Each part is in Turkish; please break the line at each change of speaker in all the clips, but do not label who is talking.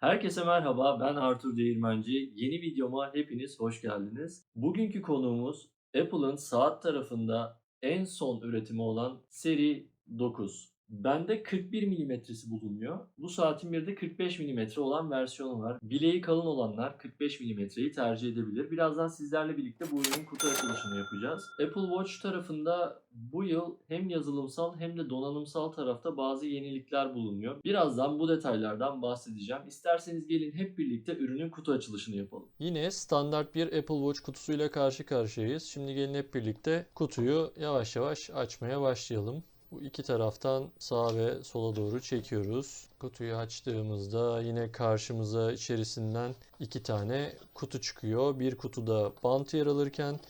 Herkese merhaba, ben Artur Değirmenci. Yeni videoma hepiniz hoş geldiniz. Bugünkü konuğumuz Apple'ın saat tarafında en son üretimi olan seri 9. Bende 41 milimetresi bulunuyor. Bu saatin bir de 45 milimetre olan versiyonu var. Bileği kalın olanlar 45 milimetreyi tercih edebilir. Birazdan sizlerle birlikte bu ürünün kutu açılışını yapacağız. Apple Watch tarafında bu yıl hem yazılımsal hem de donanımsal tarafta bazı yenilikler bulunuyor. Birazdan bu detaylardan bahsedeceğim. İsterseniz gelin hep birlikte ürünün kutu açılışını yapalım.
Yine standart bir Apple Watch kutusuyla karşı karşıyayız. Şimdi gelin hep birlikte kutuyu yavaş yavaş açmaya başlayalım. Bu iki taraftan sağa ve sola doğru çekiyoruz. Kutuyu açtığımızda yine karşımıza içerisinden iki tane kutu çıkıyor. Bir kutuda bant yer alırken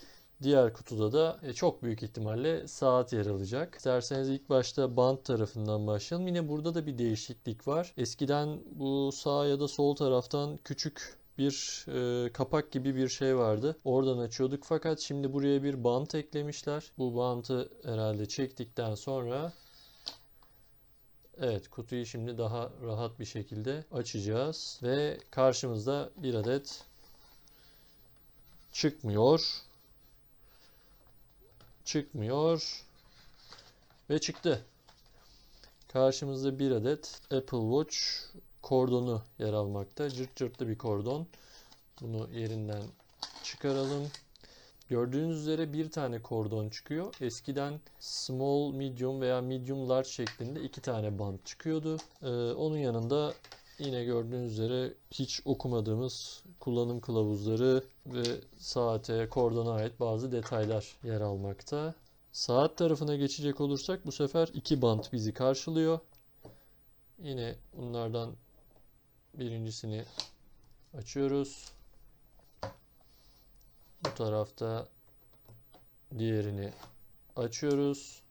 diğer kutuda da e, çok büyük ihtimalle saat yer alacak. İsterseniz ilk başta bant tarafından başlayalım. Yine burada da bir değişiklik var. Eskiden bu sağ ya da sol taraftan küçük bir e, kapak gibi bir şey vardı. Oradan açıyorduk fakat şimdi buraya bir bant eklemişler. Bu bantı herhalde çektikten sonra Evet kutuyu şimdi daha rahat bir şekilde açacağız ve karşımızda bir adet çıkmıyor. Çıkmıyor ve çıktı. Karşımızda bir adet Apple Watch kordonu yer almakta. Cırt cırtlı bir kordon. Bunu yerinden çıkaralım. Gördüğünüz üzere bir tane kordon çıkıyor. Eskiden small, medium veya medium large şeklinde iki tane bant çıkıyordu. Ee, onun yanında yine gördüğünüz üzere hiç okumadığımız kullanım kılavuzları ve saate, kordona ait bazı detaylar yer almakta. Saat tarafına geçecek olursak bu sefer iki bant bizi karşılıyor. Yine bunlardan birincisini açıyoruz. Bu tarafta diğerini açıyoruz.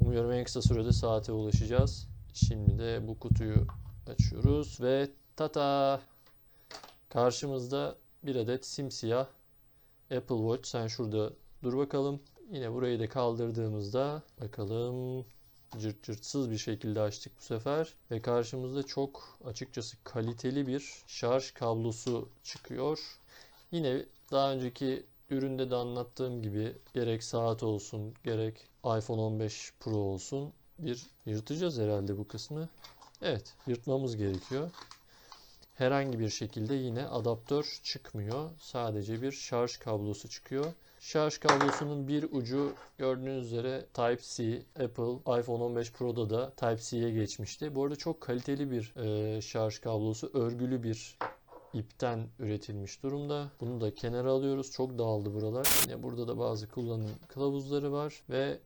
Umuyorum en kısa sürede saate ulaşacağız. Şimdi de bu kutuyu açıyoruz ve tata karşımızda bir adet simsiyah Apple Watch. Sen şurada dur bakalım. Yine burayı da kaldırdığımızda bakalım cırt cırtsız bir şekilde açtık bu sefer ve karşımızda çok açıkçası kaliteli bir şarj kablosu çıkıyor. Yine daha önceki üründe de anlattığım gibi gerek saat olsun gerek iPhone 15 Pro olsun bir yırtacağız herhalde bu kısmı. Evet yırtmamız gerekiyor. Herhangi bir şekilde yine adaptör çıkmıyor. Sadece bir şarj kablosu çıkıyor. Şarj kablosunun bir ucu gördüğünüz üzere Type-C, Apple iPhone 15 Pro'da da Type-C'ye geçmişti. Bu arada çok kaliteli bir e, şarj kablosu, örgülü bir ipten üretilmiş durumda. Bunu da kenara alıyoruz. Çok dağıldı buralar. Yine burada da bazı kullanım kılavuzları var ve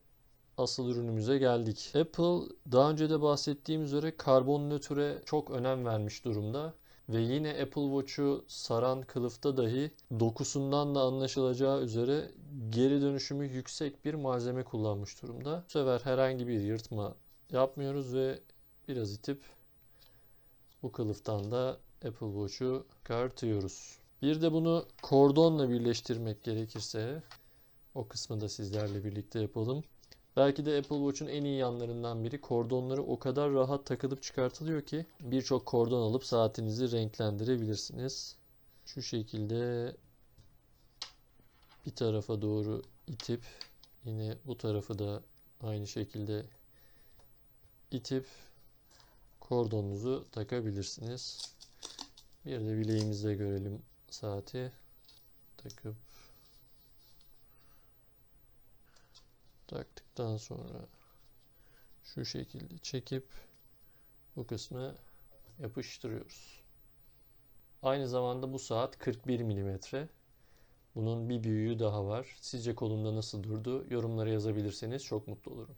asıl ürünümüze geldik. Apple daha önce de bahsettiğim üzere karbon nötre çok önem vermiş durumda. Ve yine Apple Watch'u saran kılıfta dahi dokusundan da anlaşılacağı üzere geri dönüşümü yüksek bir malzeme kullanmış durumda. Bu sefer herhangi bir yırtma yapmıyoruz ve biraz itip bu kılıftan da Apple Watch'u çıkartıyoruz. Bir de bunu kordonla birleştirmek gerekirse o kısmı da sizlerle birlikte yapalım. Belki de Apple Watch'un en iyi yanlarından biri kordonları o kadar rahat takılıp çıkartılıyor ki birçok kordon alıp saatinizi renklendirebilirsiniz. Şu şekilde bir tarafa doğru itip yine bu tarafı da aynı şekilde itip kordonunuzu takabilirsiniz. Bir de bileğimizde görelim saati takıp taktıktan sonra şu şekilde çekip bu kısmı yapıştırıyoruz. Aynı zamanda bu saat 41 milimetre. Bunun bir büyüğü daha var. Sizce kolumda nasıl durdu? Yorumlara yazabilirseniz çok mutlu olurum.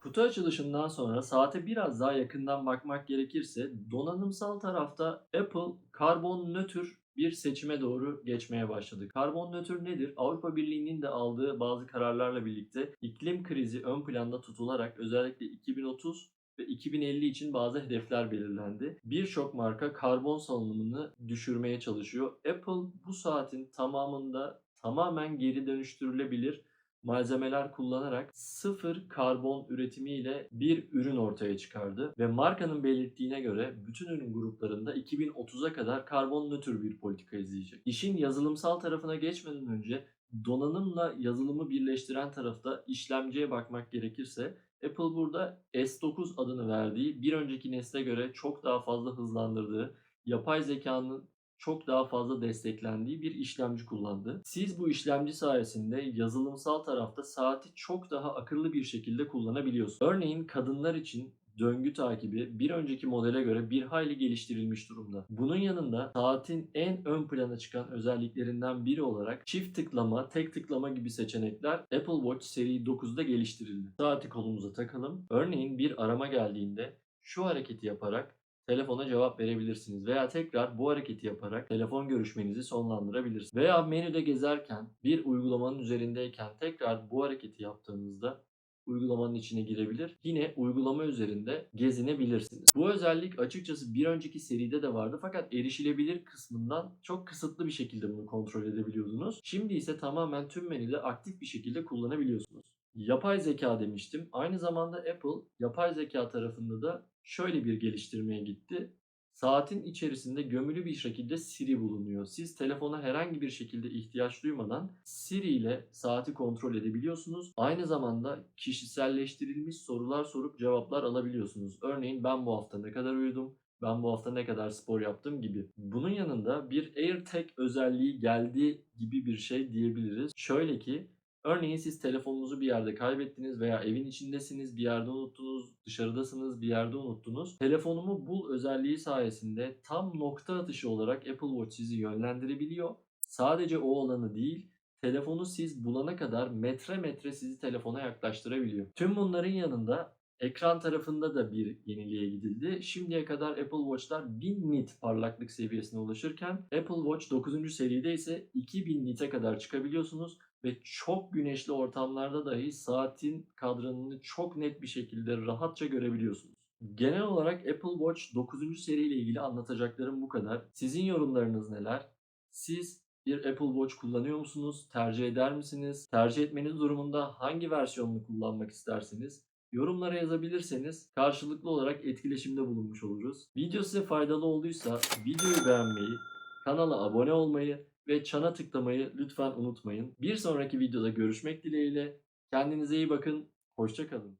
Kutu açılışından sonra saate biraz daha yakından bakmak gerekirse donanımsal tarafta Apple karbon nötr bir seçime doğru geçmeye başladı. Karbon nötr nedir? Avrupa Birliği'nin de aldığı bazı kararlarla birlikte iklim krizi ön planda tutularak özellikle 2030 ve 2050 için bazı hedefler belirlendi. Birçok marka karbon salınımını düşürmeye çalışıyor. Apple bu saatin tamamında tamamen geri dönüştürülebilir malzemeler kullanarak sıfır karbon üretimiyle bir ürün ortaya çıkardı ve markanın belirttiğine göre bütün ürün gruplarında 2030'a kadar karbon nötr bir politika izleyecek. İşin yazılımsal tarafına geçmeden önce donanımla yazılımı birleştiren tarafta işlemciye bakmak gerekirse Apple burada S9 adını verdiği bir önceki nesle göre çok daha fazla hızlandırdığı yapay zekanın çok daha fazla desteklendiği bir işlemci kullandı. Siz bu işlemci sayesinde yazılımsal tarafta saati çok daha akıllı bir şekilde kullanabiliyorsunuz. Örneğin kadınlar için döngü takibi bir önceki modele göre bir hayli geliştirilmiş durumda. Bunun yanında saatin en ön plana çıkan özelliklerinden biri olarak çift tıklama, tek tıklama gibi seçenekler Apple Watch seri 9'da geliştirildi. Saati kolumuza takalım. Örneğin bir arama geldiğinde şu hareketi yaparak telefona cevap verebilirsiniz veya tekrar bu hareketi yaparak telefon görüşmenizi sonlandırabilirsiniz. Veya menüde gezerken bir uygulamanın üzerindeyken tekrar bu hareketi yaptığınızda uygulamanın içine girebilir. Yine uygulama üzerinde gezinebilirsiniz. Bu özellik açıkçası bir önceki seride de vardı fakat erişilebilir kısmından çok kısıtlı bir şekilde bunu kontrol edebiliyordunuz. Şimdi ise tamamen tüm menüde aktif bir şekilde kullanabiliyorsunuz. Yapay zeka demiştim. Aynı zamanda Apple yapay zeka tarafında da şöyle bir geliştirmeye gitti. Saatin içerisinde gömülü bir şekilde Siri bulunuyor. Siz telefona herhangi bir şekilde ihtiyaç duymadan Siri ile saati kontrol edebiliyorsunuz. Aynı zamanda kişiselleştirilmiş sorular sorup cevaplar alabiliyorsunuz. Örneğin ben bu hafta ne kadar uyudum? Ben bu hafta ne kadar spor yaptım gibi. Bunun yanında bir AirTag özelliği geldi gibi bir şey diyebiliriz. Şöyle ki Örneğin siz telefonunuzu bir yerde kaybettiniz veya evin içindesiniz, bir yerde unuttunuz, dışarıdasınız, bir yerde unuttunuz. Telefonumu bul özelliği sayesinde tam nokta atışı olarak Apple Watch sizi yönlendirebiliyor. Sadece o olanı değil, telefonu siz bulana kadar metre metre sizi telefona yaklaştırabiliyor. Tüm bunların yanında ekran tarafında da bir yeniliğe gidildi. Şimdiye kadar Apple Watch'lar 1000 nit parlaklık seviyesine ulaşırken Apple Watch 9. seride ise 2000 nit'e kadar çıkabiliyorsunuz ve çok güneşli ortamlarda dahi saatin kadranını çok net bir şekilde rahatça görebiliyorsunuz. Genel olarak Apple Watch 9. seriyle ilgili anlatacaklarım bu kadar. Sizin yorumlarınız neler? Siz bir Apple Watch kullanıyor musunuz? Tercih eder misiniz? Tercih etmeniz durumunda hangi versiyonunu kullanmak istersiniz? Yorumlara yazabilirseniz karşılıklı olarak etkileşimde bulunmuş oluruz. Video size faydalı olduysa videoyu beğenmeyi, kanala abone olmayı ve çana tıklamayı lütfen unutmayın. Bir sonraki videoda görüşmek dileğiyle. Kendinize iyi bakın. Hoşçakalın.